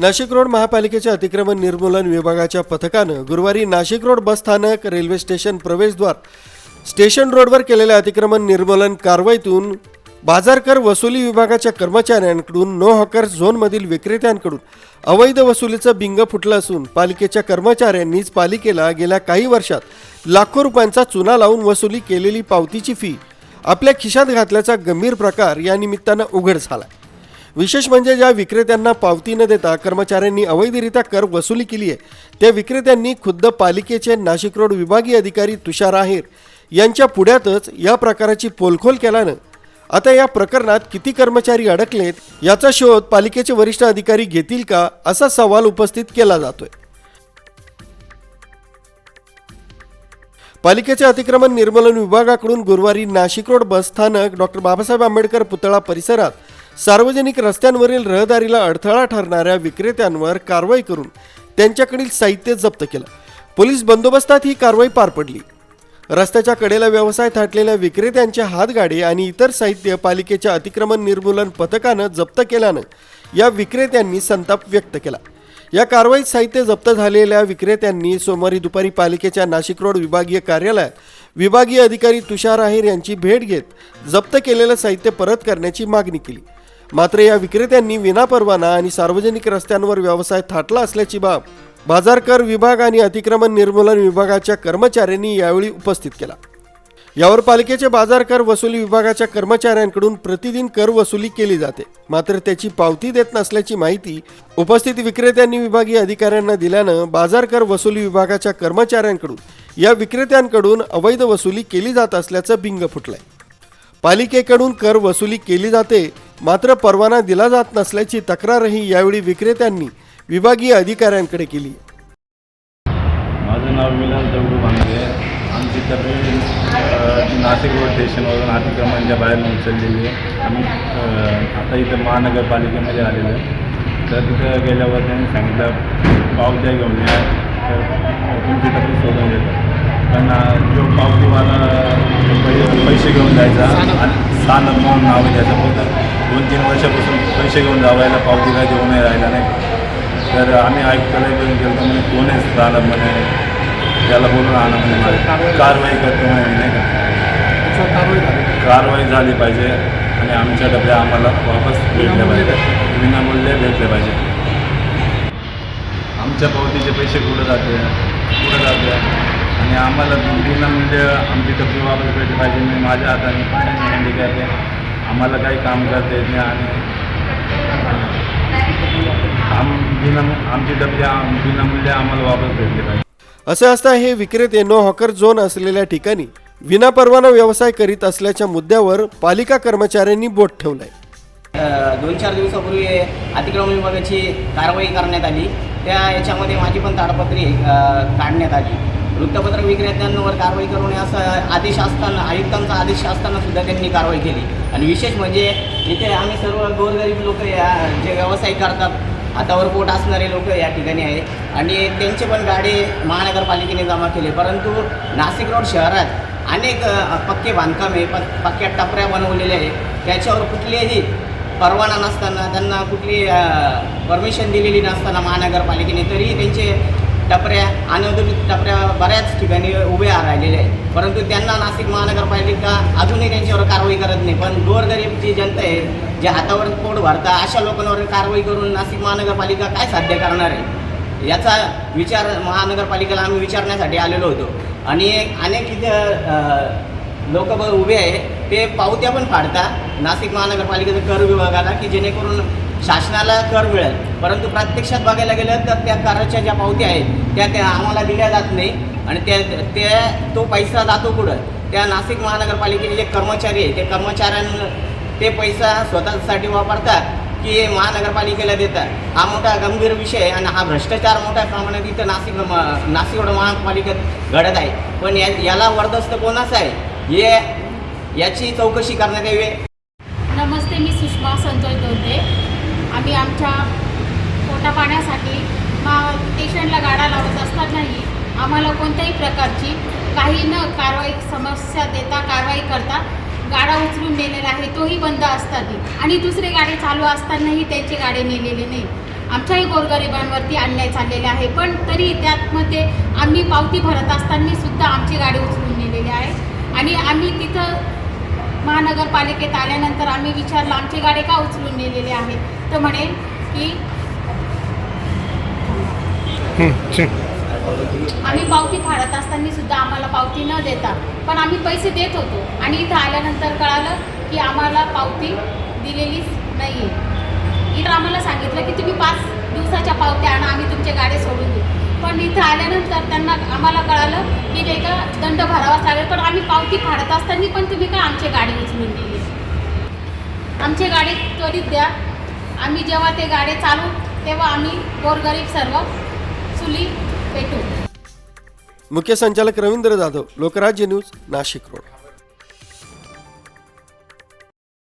Nashik road महापालिकेच्या अतिक्रमण निर्मूलन विभागाच्या पथकानं गुरुवारी नाशिक रोड बस स्थानक रेल्वे स्टेशन प्रवेशद्वार स्टेशन रोडवर केलेल्या अतिक्रमण निर्मूलन कारवाईतून बाजारकर वसुली विभागाच्या कर्मचाऱ्यांकडून नो हॉकर झोनमधील विक्रेत्यांकडून अवैध वसुलीचं बिंग फुटलं असून पालिकेच्या कर्मचाऱ्यांनीच पालिकेला गेल्या काही वर्षात लाखो रुपयांचा चुना लावून वसुली केलेली पावतीची फी आपल्या खिशात घातल्याचा गंभीर प्रकार या निमित्तानं उघड झाला विशेष म्हणजे ज्या विक्रेत्यांना पावती न देता कर्मचाऱ्यांनी अवैधरित्या कर वसुली केली आहे त्या विक्रेत्यांनी खुद्द पालिकेचे नाशिक रोड विभागीय अधिकारी तुषार आहेर यांच्या पुढ्यातच या प्रकाराची पोलखोल केल्यानं आता या प्रकरणात किती कर्मचारी अडकलेत याचा शोध पालिकेचे वरिष्ठ अधिकारी घेतील का असा सवाल उपस्थित केला जातोय. पालिकेचे अतिक्रमण निर्मूलन विभागाकडून गुरुवारी नाशिक रोड बस स्थानक डॉक्टर बाबासाहेब आंबेडकर पुतळा परिसरात सार्वजनिक रस्त्यांवरील रहदारीला अडथळा ठरणाऱ्या विक्रेत्यांवर कारवाई करून त्यांच्याकडील साहित्य जप्त केलं. पोलीस बंदोबस्तात ही कारवाई पार पडली. रस्त्याच्या कडेला व्यवसाय थाटलेल्या विक्रेत्यांच्या हातगाडी आणि इतर साहित्य पालिकेच्या अतिक्रमण निर्मूलन पथकानं जप्त केल्यानं या विक्रेत्यांनी संताप व्यक्त केला. या कारवाईत साहित्य जप्त झालेल्या विक्रेत्यांनी सोमवारी दुपारी पालिकेच्या नाशिक रोड विभागीय कार्यालयात विभागीय अधिकारी तुषार आहेर यांची भेट घेत जप्त केलेलं साहित्य परत करण्याची मागणी केली. मात्र या विक्रेत्यांनी विनापरवाना आणि सार्वजनिक रस्त्यांवर व्यवसाय थाटला असल्याची बाब बाजार कर विभाग आणि अतिक्रमण निर्मूलन विभागाच्या कर्मचाऱ्यांनी यावेळी उपस्थित केला. यावर पालिकेचे बाजार कर वसुली विभागाच्या कर्मचाऱ्यांकडून प्रतिदिन कर वसुली केली जाते. मात्र त्याची पावती देत नसल्याची माहिती उपस्थित विक्रेत्यांनी विभागीय अधिकाऱ्यांना दिल्यानं बाजार कर वसुली विभागाच्या कर्मचाऱ्यांकडून या विक्रेत्यांकडून अवैध वसुली केली जात असल्याचं बिंग फुटलंय. पालिकेकडून कर वसुली केली जाते मात्र परवाना दिला जात नसल्याची तक्रारही यावेळी विक्रेत्यांनी विभागीय अधिकाऱ्यांकडे केली. माझं नाव मिलन दगडू भांगे आमची तब्येत नाशिक रोड स्टेशनवरून अतिक्रमणच्या बाहेर उचललेली आहे. आम्ही आता इथं महानगरपालिकेमध्ये आलेलो आहे. तर तिथं गेल्यावर त्यांनी सांगितलं पावत्या घेऊन या. तर तुमची तब्येत शोधून देतात पण जो पावतीवाला पैसे घेऊन जायचा आणि सानक म्हणून नाव द्यायचं होतं तीन वर्षापासून पैसे घेऊन जावायला पावती काय देऊ नाही राहिला नाही. तर आम्ही आयुक्तालय पण गेलो तर म्हणे कोण आहे राहणार म्हणे? त्याला बोलून आणा म्हणे. मला कारवाई करतो म्हणे नाही का? कारवाई झाली. पाहिजे आणि आमच्या डब्या आम्हाला वापस भेटल्या पाहिजे. विनामूल्य भेटले पाहिजे. आमच्या पावतीचे पैसे कुठं जाते? कुठं जाते? आणि आम्हाला विनामूल्य आमची डबे वापस भेटली पाहिजे. मी माझ्या हाताने पाण्याने हँडिकॅप आहे. आम्हाला काही काम करता येत नाही आणि आम आमची डबे आम- विनामूल्य आम्हाला वापस भेटले पाहिजे. असे असता हे विक्रेते नो हॉकर झोन असलेल्या ठिकाणी विनापरवाना व्यवसाय करीत असल्याच्या मुद्द्यावर पालिका कर्मचाऱ्यांनी बोट ठेवलंय. दोन चार दिवसापूर्वी अतिक्रमण विभागाची कारवाई करण्यात आली. त्या याच्यामध्ये माझी पण ताडपत्री काढण्यात आली. वृत्तपत्र विक्रेत्यांवर कारवाई करून असं आदेश असताना आयुक्तांचा आदेश असताना सुद्धा त्यांनी कारवाई केली. आणि विशेष म्हणजे इथे आम्ही सर्व गोरगरीब लोक या जे व्यवसाय करतात हातावर पोट असणारे लोक या ठिकाणी आहे आणि त्यांचे पण गाडे महानगरपालिकेने जमा केले. परंतु नाशिक रोड शहरात अनेक पक्के बांधकाम आहे प पक्क्या टपऱ्या बनवलेल्या आहे त्याच्यावर कुठलेही परवाना नसताना त्यांना कुठली परमिशन दिलेली नसताना महानगरपालिकेने तरीही त्यांचे टपऱ्या अनधिकृत टपऱ्या बऱ्याच ठिकाणी उभ्या राहिलेल्या आहेत. परंतु त्यांना नाशिक महानगरपालिका अजूनही त्यांच्यावर कारवाई करत नाही. पण गोरगरीब जी जनता आहे जे हातावर पोट भरता अशा लोकांवर कारवाई करून नाशिक महानगरपालिका काय साध्य करणार आहे? याचा विचार महानगरपालिकेला आम्ही विचारण्यासाठी आलेलो होतो. आणि अनेक इथं लोक उभे आहे. ते पावत्या पण फाडता नाशिक महानगरपालिकेचा कर विभागाला की जेणेकरून शासनाला कर मिळेल. परंतु प्रत्यक्षात बघायला गेलं तर त्या कराच्या ज्या पावत्या आहेत त्या त्या आम्हाला दिल्या जात नाही आणि त्या त्या तो पैसा जातो कुठं? त्या नाशिक महानगरपालिकेचे जे कर्मचारी आहे ते कर्मचाऱ्यांना ते पैसा स्वतःसाठी वापरतात की महानगरपालिकेला देतात. हा मोठा गंभीर विषय आहे आणि हा भ्रष्टाचार मोठ्या प्रमाणात इथं नाशिक म- नाशिक घडत आहे. पण या याला वरदस्त कोणाच आहे? हे याची चौकशी करण्यात यावी. नमस्ते मी सुषमा संतोष दोते आम्ही आमच्या पोटा पाण्यासाठी मा स्टेशनला गाडा लावत असतानाही आम्हाला कोणत्याही प्रकारची काही न कारवाई समस्या देता कारवाई करता गाडा उचलून नेलेला आहे. तोही बंद असताना. आणि दुसरे गाडी चालू असतानाही त्यांचे गाडी नेलेली नाही. आमच्याही गोरगरिबांवरती अन्याय चाललेला आहे. पण तरी त्यामध्ये आम्ही पावती भरत असताना सुद्धा आमची गाडी उचलून नेलेली आहे. आणि आम्ही तिथं महानगरपालिकेत आल्यानंतर आम्ही विचारलं आमची गाडी का उचलून नेलेली आहे? तर म्हणे की आम्ही पावती फाडत असताना सुद्धा आम्हाला पावती न देता पण आम्ही पैसे देत होतो. आणि इथं आल्यानंतर कळालं की आम्हाला पावती दिलेलीच नाही आहे इथं आम्हाला सांगितलं की तुम्ही पाच दिवसाच्या पावत्या आणा आम्ही तुमच्या गाडी सोडून देऊ. इथं आल्यानंतर त्यांना आम्हाला कळालं की नाही का दंड भरावाच लागेल. पण आम्ही पावती फाडत असताना पण तुम्ही का आमची गाडी उचलून दिली? आमची गाडी त्वरित द्या. आम्ही जेव्हा ते गाडी चालू तेव्हा आम्ही गोरगरीब सर्व चुली पेटू. मुख्य संचालक रवींद्र जाधव लोकराज्य न्यूज नाशिक रोड